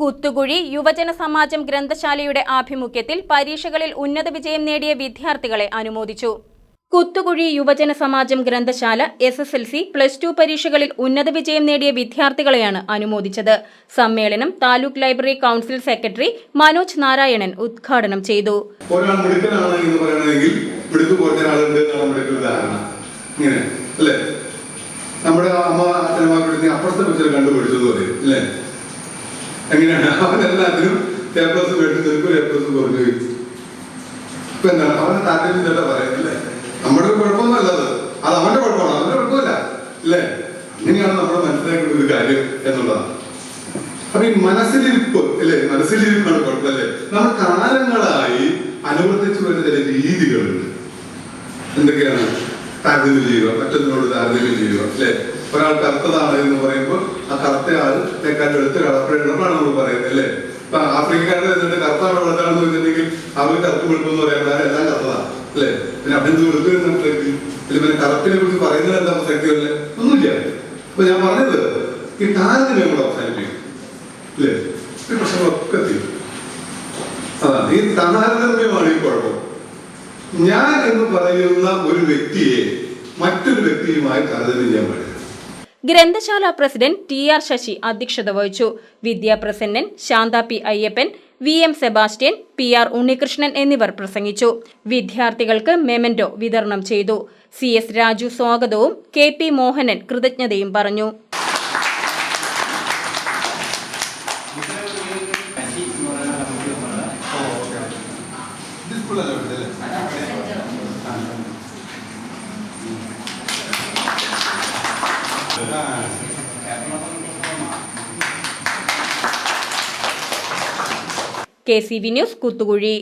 കുത്തുകുഴി യുവജന സമാജം ഗ്രന്ഥശാലയുടെ ആഭിമുഖ്യത്തിൽ പരീക്ഷകളിൽ ഉന്നത വിജയം നേടിയ വിദ്യാർത്ഥികളെ അനുമോദിച്ചു. കുത്തുകുഴി യുവജന സമാജം ഗ്രന്ഥശാല S S L C plus two പരീക്ഷകളിൽ ഉന്നത വിജയം നേടിയ വിദ്യാർത്ഥികളെയാണ് അനുമോദിച്ചത്. സമ്മേളനം taluk library council secretary Manoj Narayanan ഉദ്ഘാടനം ചെയ്തു. കുറഞ്ഞ നമ്മുടെ ധാരണ. ഇങ്ങനെ അല്ലേ? നമ്മുടെ അമ്മ അച്ഛനമാരുടെ അപ്പുറത്തെ കൊച്ചിനെ കണ്ടുപിടിച്ചത് അല്ലേ? എങ്ങനെയാണ്? അവനെല്ലാത്തിനും എ പ്ലസ് വേണ്ടി നിൽക്കും എ പ്ലസ് കുറഞ്ഞു ഇപ്പൊ എന്താണ്? അവന് താല്പര്യം ഇല്ല പറയുന്നില്ലേ നമ്മുടെ കുഴപ്പമൊന്നുമല്ല അത്. അത് അവന്റെ കുഴപ്പമാണ് അവന്റെ കുഴപ്പമില്ല അല്ലേ? അങ്ങനെയാണ് നമ്മൾ മനസ്സിലാക്കേണ്ട ഒരു കാര്യം എന്നുള്ളതാണ് അപ്പൊ ഈ മനസ്സിലിരിപ്പ് അല്ലേ? മനസ്സിലിരിപ്പാണ് കുഴപ്പമല്ലേ നമ്മൾ കാലങ്ങളായി അനുവർത്തിച്ചു വരുന്ന ചില രീതികളുണ്ട്. എന്തൊക്കെയാണ്? താരതമ്യം ചെയ്യുക മറ്റൊന്നിനോട് താരതമ്യം ചെയ്യുക അല്ലെ? ഒരാൾ കറുത്തതാണ് എന്ന് പറയുമ്പോൾ ആ കറുത്ത ആൾ തേക്കാട്ട് എടുത്ത് കളപ്പഴപ്പാണ് നമ്മൾ പറയുന്നത് അല്ലേ? ഇപ്പൊ ആഫ്രിക്കക്കാരുടെ എന്നിട്ട് കറുത്താണ് വളർത്താണെന്ന് വെച്ചിട്ടുണ്ടെങ്കിൽ അവർ കറുപ്പ് കൊടുക്കുമെന്ന് പറയാൻ എല്ലാം കറുത്തതാണ് അല്ലേ? പിന്നെ അഭിനന്ദ് വെളുപ്പ് എന്നിട്ട് പിന്നെ കറുപ്പിനെ കുറിച്ച് പറയുന്നത് എന്താ പ്രസക്തിയല്ലേ ഒന്നുമില്ല. അപ്പൊ ഞാൻ പറഞ്ഞത് ഈ താരതമ്യം കൂടെ അവസാനിപ്പിക്കും അല്ലേ? പ്രശ്നങ്ങളൊക്കെ തീരും. അതാണ്. ഈ താരതമ്യമാണ് ഈ കുഴപ്പം. ഞാൻ എന്ന് പറയുന്ന ഒരു വ്യക്തിയെ മറ്റൊരു വ്യക്തിയുമായി താരതമ്യം ചെയ്യാൻ പാടില്ല. ഗ്രന്ഥശാല പ്രസിഡന്റ് ടി ആർ ശശി അധ്യക്ഷത വഹിച്ചു. Vidyaprasannan Shantha P Ayyappan V M Sebastian P R Unnikrishnan എന്നിവർ പ്രസംഗിച്ചു. വിദ്യാർത്ഥികൾക്ക് മെമന്റോ വിതരണം ചെയ്തു. സി എസ് രാജു സ്വാഗതവും കെ പി മോഹനൻ കൃതജ്ഞതയും പറഞ്ഞു. K C V news Kuthukuzhi.